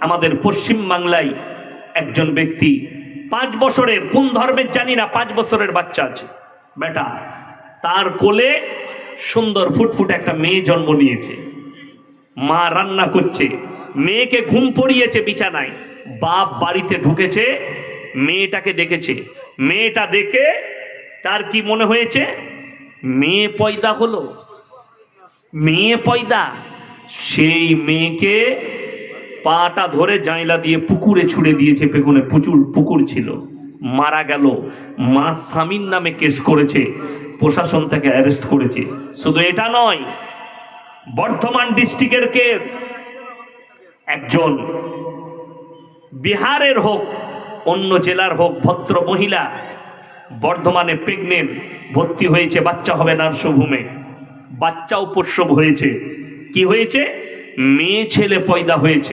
আমাদের পশ্চিম বাংলায় একজন ব্যক্তি পাঁচ বছরের কোন ধর্মের জানি না, পাঁচ বছরের বাচ্চা আছে। বেটা, তার কোলে সুন্দর ফুটফুট একটা মেয়ে জন্ম নিয়েছে। মা রান্না করছে। মেয়েকে ঘুম পড়িয়েছে বিছানায়। বাপ বাড়িতে ঢুকেছে, মেয়েটাকে দেখেছে। মেয়েটা দেখে তার কি মনে হয়েছে? মেয়ে পয়দা হলো। মেয়ে পয়দা। সেই মেয়েকে পাটা ধরে জাইলা দিয়ে পুকুরে ছুড়ে দিয়েছে পেছনে প্রচুর পুকুর ছিল। মারা গেল। মা স্বামীর নামে কেস করেছে। প্রশাসন তাকে অ্যারেস্ট করেছে। শুধু এটা নয়, বর্ধমান ডিস্ট্রিক্টের কেস একজন বিহারের হোক, অন্য জেলার হোক, ভদ্র মহিলা বর্ধমানে প্রেগনেন্ট ভর্তি হয়েছে, বাচ্চা হবে নার্সভূমে। বাচ্চাও প্রসব হয়েছে। কি হয়েছে? মেয়ে ছেলে পয়দা হয়েছে।